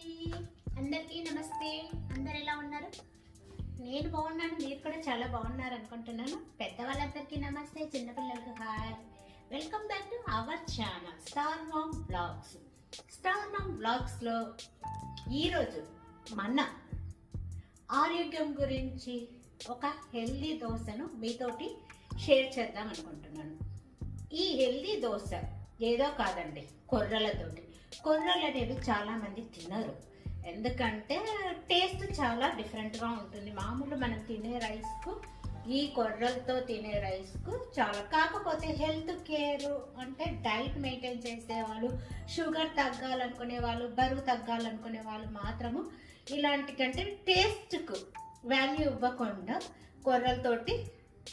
అందరికీ నమస్తే. అందరు ఎలా ఉన్నారు? నేను బాగున్నాను మీరు కూడా చాలా బాగున్నారు అనుకుంటున్నాను. పెద్దవాళ్ళందరికీ నమస్తే చిన్నపిల్లలకు hi. Welcome back to our channel star mom blogs star mom బ్లాగ్స్లో ఈరోజు మన ఆరోగ్యం గురించి ఒక హెల్దీ దోశను మీతోటి షేర్ చేద్దాం అనుకుంటున్నాను. ఈ హెల్దీ దోశ ఏదో కాదండి కొర్రలతోటి. కొర్రలు అనేవి చాలామంది తినరు. ఎందుకంటే టేస్ట్ చాలా డిఫరెంట్గా ఉంటుంది. మామూలు మనం తినే రైస్కు ఈ కొర్రలతో తినే రైస్కు చాలా కాకపోతే హెల్త్ కేర్ అంటే డైట్ మెయింటైన్ చేసేవాళ్ళు షుగర్ తగ్గాలనుకునే వాళ్ళు బరువు తగ్గాలనుకునే వాళ్ళు మాత్రము ఇలాంటి కంటే టేస్ట్కు వాల్యూ ఇవ్వకుండా కొర్రలతోటి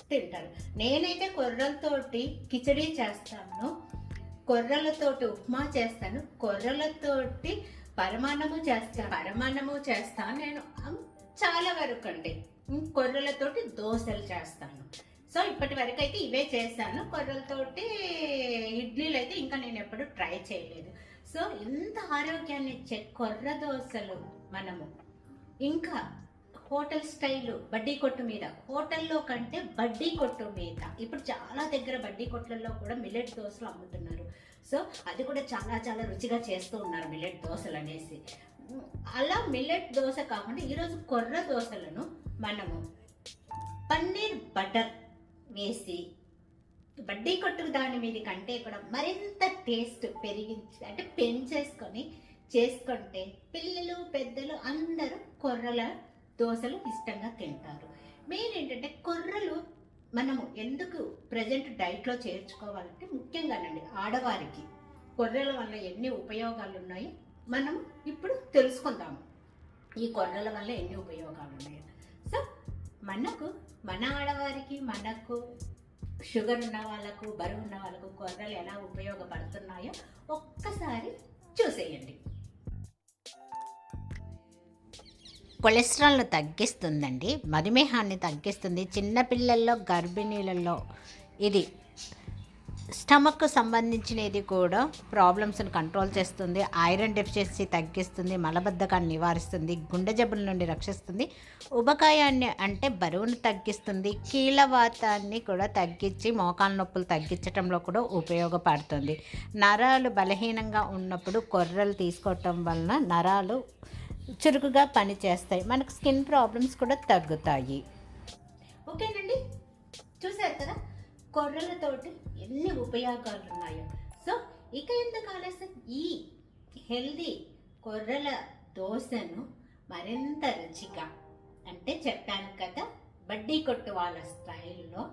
తింటారు. నేనైతే కొర్రలతోటి కిచడీ చేస్తాను. కొర్రలతోటి ఉప్మా చేస్తాను. కొర్రలతోటి పరమాన్నము చేస్తాను పరమాన్నము చేస్తాను నేను. చాలా వరకు అండి. కొర్రలతోటి దోశలు చేస్తాను. సో ఇప్పటి వరకు అయితే ఇవే చేశాను. కొర్రలతోటి ఇడ్లీలు అయితే ఇంకా నేను ఎప్పుడు ట్రై చేయలేదు. సో ఎంత ఆరోగ్యాన్ని ఇచ్చే కొర్ర దోశలు మనము. ఇంకా హోటల్ స్టైల్ బడ్డీ కొట్టు మీద. హోటల్లో కంటే బడ్డీ కొట్టు మీద. ఇప్పుడు చాలా దగ్గర బడ్డీ కొట్లలో కూడా మిల్లెట్ దోశలు అమ్ముతున్నారు. సో అది కూడా చాలా చాలా రుచిగా చేస్తూ ఉన్నారు మిల్లెట్ దోశలు అనేసి. అలా మిల్లెట్ దోశ కాకుండా ఈరోజు కొర్ర దోశలను మనము పన్నీర్ బటర్ వేసి బడ్డీ కొట్టు దాని మీద కంటే కూడా మరింత టేస్ట్ పెరిగించి అంటే పెంచేసుకొని చేసుకుంటే పిల్లలు పెద్దలు అందరూ కొర్రల దోశలు ఇష్టంగా తింటారు. మెయిన్ ఏంటంటే కొర్రలు మనము ఎందుకు ప్రజెంట్ డైట్లో చేర్చుకోవాలంటే ముఖ్యంగానండి ఆడవారికి. కొర్రల వల్ల ఎన్ని ఉపయోగాలు ఉన్నాయో మనం ఇప్పుడు తెలుసుకుందాము. ఈ కొర్రల వల్ల ఎన్ని ఉపయోగాలు ఉన్నాయో సో మనకు మన ఆడవారికి మనకు షుగర్ ఉన్న వాళ్ళకు బరువు ఉన్న వాళ్ళకు కొర్రలు ఎలా ఉపయోగపడుతున్నాయో ఒక్కసారి చూసేయండి. కొలెస్ట్రాల్ను తగ్గిస్తుందండి మధుమేహాన్ని తగ్గిస్తుంది. చిన్నపిల్లల్లో గర్భిణీలలో ఇది స్టమక్కు సంబంధించినది కూడా ప్రాబ్లమ్స్ని కంట్రోల్ చేస్తుంది. ఐరన్ డెఫిషియన్సీ తగ్గిస్తుంది మలబద్ధకాన్ని నివారిస్తుంది గుండె జబ్బుల నుండి రక్షిస్తుంది. ఉబకాయాన్ని అంటే బరువును తగ్గిస్తుంది కీలవాతాన్ని కూడా తగ్గించి మోకాల నొప్పులు తగ్గించడంలో కూడా ఉపయోగపడుతుంది. నరాలు బలహీనంగా ఉన్నప్పుడు కొర్రలు తీసుకోవటం వలన నరాలు చురుకుగా పనిచేస్తాయి. మనకు స్కిన్ ప్రాబ్లమ్స్ కూడా తగ్గుతాయి. ఓకేనండి? చూసారు కదా? కొర్రలతోటి ఎన్ని ఉపయోగాలు ఉన్నాయో సో ఇక ఎందుకు ఆలస్యం? ఈ హెల్దీ కొర్రల దోశను మరింత రుచిగా అంటే చెప్పాను కదా బడ్డీ కొట్టు వాళ్ళ స్టైల్లో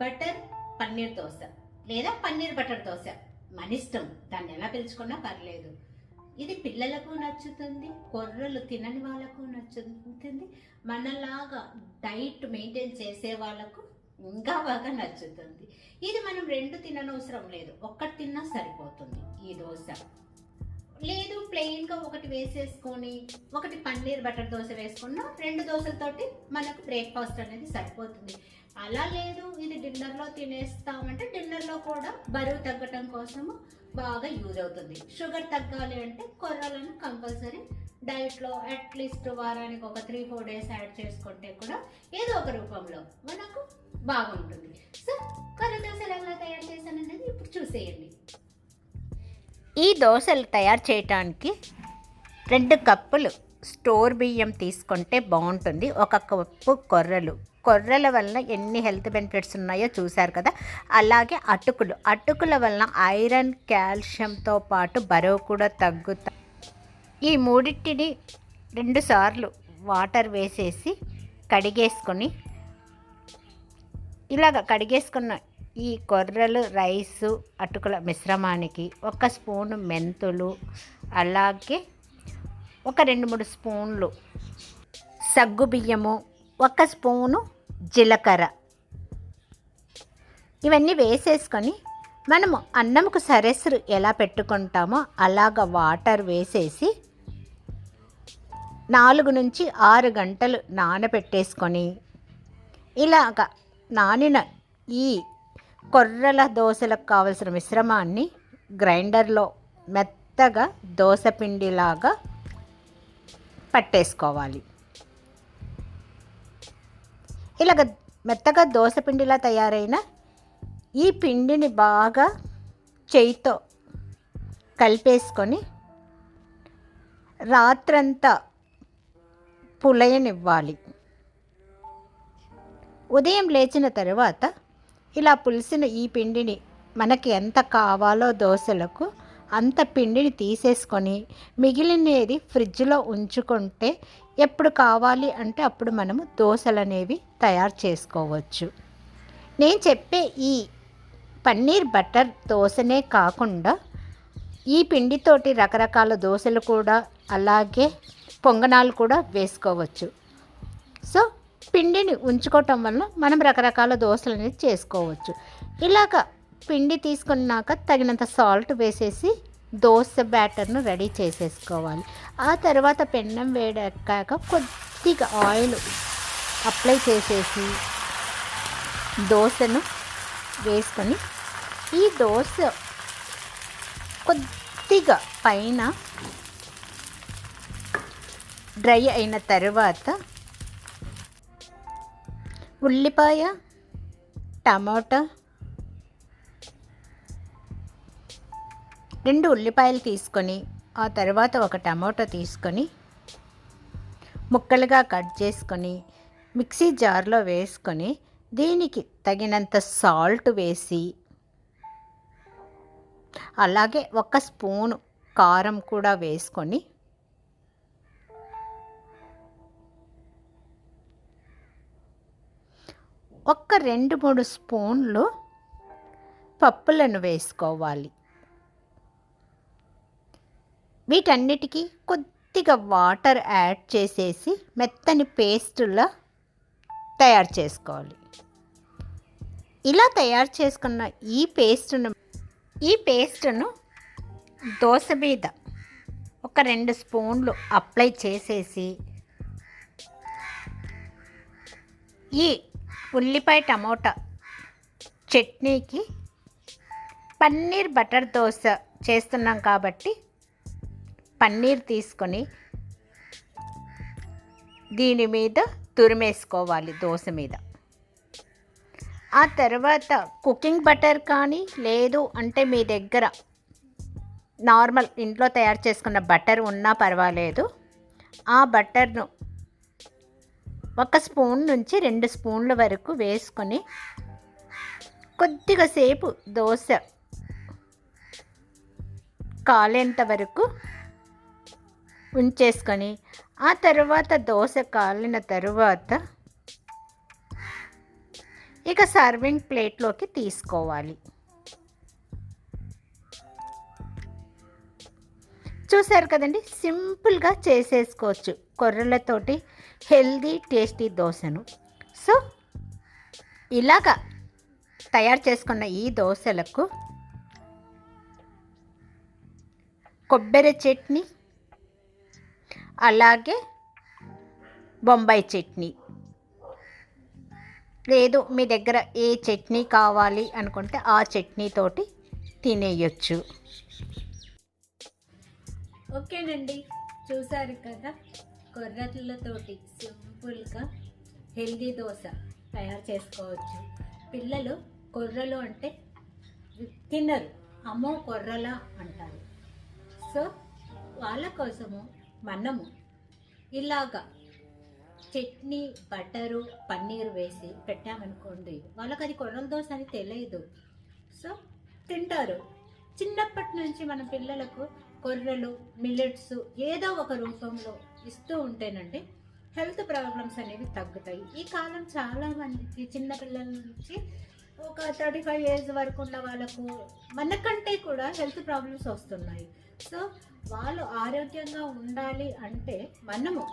బటర్ పన్నీర్ దోశ లేదా పన్నీర్ బటర్ దోశ. మన ఇష్టం. దాన్ని ఎలా పిలుచుకున్నా పర్లేదు. ఇది పిల్లలకు నచ్చుతుంది కొర్రలు తినని వాళ్ళకు నచ్చుతుంది మనలాగా డైట్ మెయింటైన్ చేసే వాళ్ళకు ఇంకా బాగా నచ్చుతుంది. ఇది మనం రెండు తిననవసరం లేదు ఒక్కటి తిన్నా సరిపోతుంది ఈ దోశ. లేదు ప్లెయిన్గా ఒకటి వేసేసుకొని ఒకటి పన్నీర్ బటర్ దోశ వేసుకున్నా రెండు దోశలతోటి మనకు బ్రేక్ఫాస్ట్ అనేది సరిపోతుంది. అలా లేదు ఇది డిన్నర్లో తినేస్తామంటే డిన్నర్లో కూడా బరువు తగ్గటం కోసము బాగా యూజ్ అవుతుంది. షుగర్ తగ్గాలి అంటే కొర్రలను కంపల్సరీ డైట్లో అట్లీస్ట్ వారానికి ఒక త్రీ ఫోర్ డేస్ యాడ్ చేసుకుంటే కూడా ఏదో ఒక రూపంలో మనకు బాగుంటుంది. సో కొర్ర దోశలు ఎలా తయారు చేశాననేది ఇప్పుడు చూసేయండి. ఈ దోశలు తయారు చేయటానికి రెండు కప్పులు స్టోర్ బియ్యం తీసుకుంటే బాగుంటుంది. ఒక కప్పు కొర్రలు. కొర్రల వలన ఎన్ని హెల్త్ బెనిఫిట్స్ ఉన్నాయో చూశారు కదా? అలాగే అటుకులు. అటుకుల వలన ఐరన్ కాల్షియంతో పాటు బరువు కూడా తగ్గుతా ఈ మూడింటిని రెండుసార్లు వాటర్ వేసేసి కడిగేసుకొని ఇలాగ కడిగేసుకున్న ఈ కొర్రలు రైసు అటుకుల మిశ్రమానికి ఒక స్పూను మెంతులు అలాగే ఒక రెండు మూడు స్పూన్లు సగ్గు బియ్యము ఒక స్పూను జీలకర్ర. ఇవన్నీ వేసేసుకొని మనము అన్నంకు సరెసరు ఎలా పెట్టుకుంటామో అలాగ వాటర్ వేసేసి నాలుగు నుంచి ఆరు గంటలు నానబెట్టేసుకొని ఇలాగ నానిన ఈ కొర్రల దోశలకు కావలసిన మిశ్రమాన్ని గ్రైండర్లో మెత్తగా దోశ పిండిలాగా పట్టేసుకోవాలి. ఇలాగ మెత్తగా దోశ పిండిలా తయారైన ఈ పిండిని బాగా చేయితో కలిపేసుకొని రాత్రంతా పులయనివ్వాలి. ఉదయం లేచిన తర్వాత ఇలా పులిసిన ఈ పిండిని మనకి ఎంత కావాలో దోశలకు అంత పిండిని తీసేసుకొని మిగిలినది ఫ్రిడ్జ్లో ఉంచుకుంటే ఎప్పుడు కావాలి అంటే అప్పుడు మనము దోశలు అనేవి తయారు చేసుకోవచ్చు. నేను చెప్పే ఈ పన్నీర్ బటర్ దోశనే కాకుండా ఈ పిండితోటి రకరకాల దోశలు కూడా అలాగే పొంగనాలు కూడా వేసుకోవచ్చు. సో పిండిని ఉంచుకోవటం వల్ల మనం రకరకాల దోశలు అనేది చేసుకోవచ్చు. ఇలాగ పిండి తీసుకున్నాక తగినంత సాల్ట్ వేసేసి దోశ బ్యాటర్ను రెడీ చేసేసుకోవాలి. ఆ తర్వాత పెన్నం వేడెక్కాక కొద్దిగా ఆయిల్ అప్లై చేసేసి దోశను వేసుకొని ఈ దోశ కొద్దిగా పైన డ్రై అయిన తర్వాత ఉల్లిపాయ టమాటా రెండు ఉల్లిపాయలు తీసుకొని ఆ తర్వాత ఒక టమాటో తీసుకొని ముక్కలుగా కట్ చేసుకొని మిక్సీ జార్లో వేసుకొని దీనికి తగినంత సాల్ట్ వేసి అలాగే ఒక స్పూను కారం కూడా వేసుకొని ఒక్క రెండు మూడు స్పూన్లు పప్పులను వేసుకోవాలి. వీటన్నిటికీ కొద్దిగా వాటర్ యాడ్ చేసేసి మెత్తని పేస్టులా తయారు చేసుకోవాలి. ఇలా తయారు చేసుకున్న ఈ పేస్టును ఈ పేస్టును దోశ మీద ఒక రెండు స్పూన్లు అప్లై చేసేసి ఈ ఉల్లిపాయ టమోటా చట్నీకి పన్నీర్ బటర్ దోశ చేస్తున్నాం కాబట్టి పన్నీర్ తీసుకొని దీని మీద తురిమేసుకోవాలి దోశ మీద. ఆ తర్వాత కుకింగ్ బటర్ కానీ లేదు అంటే మీ దగ్గర నార్మల్ ఇంట్లో తయారు చేసుకున్న బటర్ ఉన్నా పర్వాలేదు. ఆ బటర్ను ఒక స్పూన్ నుంచి రెండు స్పూన్ల వరకు వేసుకొని కొద్దిగా సేపు దోశ కాలేంత వరకు ఉంచేసుకొని ఆ తర్వాత దోశ కాలిన తరువాత ఇక సర్వింగ్ ప్లేట్లోకి తీసుకోవాలి. చూసారు కదండి? సింపుల్గా చేసేసుకోవచ్చు కొర్రలతోటి హెల్దీ టేస్టీ దోశను. సో ఇలాగా తయారు చేసుకున్న ఈ దోశలకు కొబ్బరి చట్నీ అలాగే బొంబాయి చట్నీ. లేదు మీ దగ్గర ఏ చట్నీ కావాలి అనుకుంటే ఆ చట్నీతోటి తినేయొచ్చు. ఓకేనండి చూసారు కదా? కొర్రలతోటి సింపుల్గా హెల్దీ దోశ తయారు చేసుకోవచ్చు. పిల్లలు కొర్రలు అంటే తినరు అమ్మో కొర్రల అంటారు. సో వాళ్ళ కోసము మనము ఇలాగా చట్నీ బటరు పన్నీర్ వేసి పెట్టామనుకోండి వాళ్ళకి అది కొర్రల దోశ అని తెలియదు. సో తింటారు. చిన్నప్పటి నుంచి మన పిల్లలకు కొర్రలు మిల్లెట్స్ ఏదో ఒక రూపంలో ఇస్తూ ఉంటేనండి హెల్త్ ప్రాబ్లమ్స్ అనేవి తగ్గుతాయి. ఈ కాలం చాలా మందికి చిన్న పిల్లల నుంచి ఒక థర్టీ ఫైవ్ ఇయర్స్ వరకు ఉన్న వాళ్ళకు మనకంటే కూడా హెల్త్ ప్రాబ్లమ్స్ వస్తున్నాయి. సో వాళ్ళు ఆరోగ్యంగా ఉండాలి అంటే మనము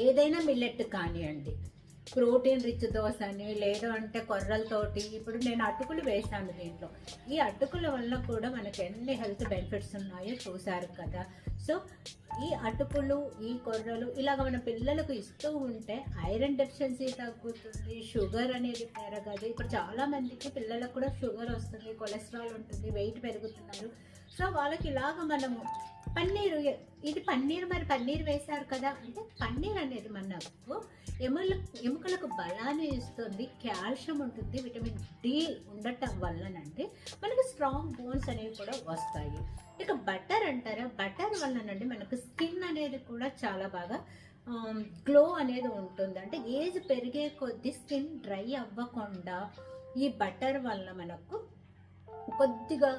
ఏదైనా మిల్లెట్ కానివ్వండి ప్రోటీన్ రిచ్ దోశ అని లేదు అంటే కొర్రలతోటి ఇప్పుడు నేను అటుకులు వేసాను దీంట్లో. ఈ అటుకుల వల్ల కూడా మనకు ఎన్ని హెల్త్ బెనిఫిట్స్ ఉన్నాయో చూశారు కదా. సో ఈ అటుకులు ఈ కొర్రలు ఇలాగ మన పిల్లలకు ఇస్తూ ఉంటే ఐరన్ డెఫిషియన్సీ తగ్గుతుంది షుగర్ అనేది పెరగదు. ఇప్పుడు చాలామందికి పిల్లలకు కూడా షుగర్ వస్తుంది కొలెస్ట్రాల్ ఉంటుంది వెయిట్ పెరుగుతున్నారు. సో వాళ్ళకి ఇలాగ మనము పన్నీరు ఇది పన్నీర్ మరి పన్నీర్ వేశారు కదా? అంటే పన్నీర్ అనేది మనకు ఎముల ఎముకలకు బలాన్ని ఇస్తుంది కాల్షియం ఉంటుంది విటమిన్ డి ఉండటం వల్లనండి. మనకు స్ట్రాంగ్ బోన్స్ అనేవి కూడా వస్తాయి. ఇక బటర్ అంటారా? బటర్ వల్లనండి మనకు స్కిన్ అనేది కూడా చాలా బాగా గ్లో అనేది ఉంటుంది. అంటే ఏజ్ పెరిగే కొద్దీ స్కిన్ డ్రై అవ్వకుండా ఈ బటర్ వల్ల మనకు కొద్దిగా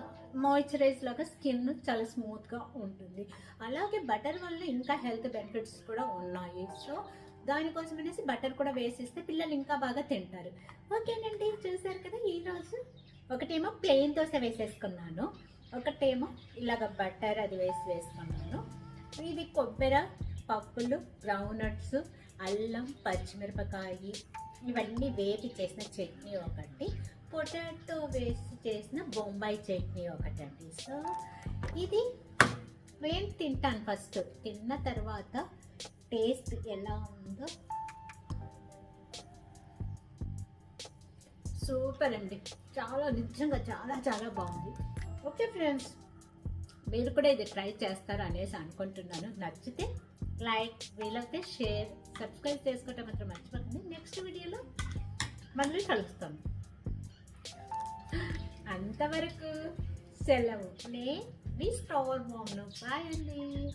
మాయిశ్చరైజ్ లాగా స్కిన్ చాలా స్మూత్గా ఉంటుంది. అలాగే బటర్ వల్ల ఇంకా హెల్త్ బెనిఫిట్స్ కూడా ఉన్నాయి. సో దానికోసం అనేసి బటర్ కూడా వేసిస్తే పిల్లలు ఇంకా బాగా తింటారు. ఓకేనండి చూసారు కదా ఈరోజు ఒకటేమో ప్లెయిన్ దోశ వేసేసుకున్నాను. ఒకటేమో ఇలాగ బటర్ అది వేసి వేసుకున్నాను. ఇది కొబ్బరి పప్పులు గ్రౌండ్ నట్స్ అల్లం పచ్చిమిరపకాయ ఇవన్నీ వేపి చేసిన చట్నీ ఒకటి. పొటాటో వేసి చేసిన బొంబాయి చట్నీ ఒకటండి. సో ఇది నేను తింటాను ఫస్ట్. తిన్న తర్వాత టేస్ట్ ఎలా ఉందో సూపర్ అండి. చాలా నిజంగా చాలా చాలా బాగుంది. ఓకే ఫ్రెండ్స్ మీరు కూడా ఇది ట్రై చేస్తారు అనేసి అనుకుంటున్నాను. నచ్చితే లైక్ వీలైతే షేర్ సబ్స్క్రైబ్ చేసుకోవటం మాత్రం మర్చిపోకండి. నెక్స్ట్ వీడియోలో మళ్ళీ కలుస్తాను అంతవరకు సెలవు. నే మీ స్టోర్ మోమ్ను బాయ్ అండి.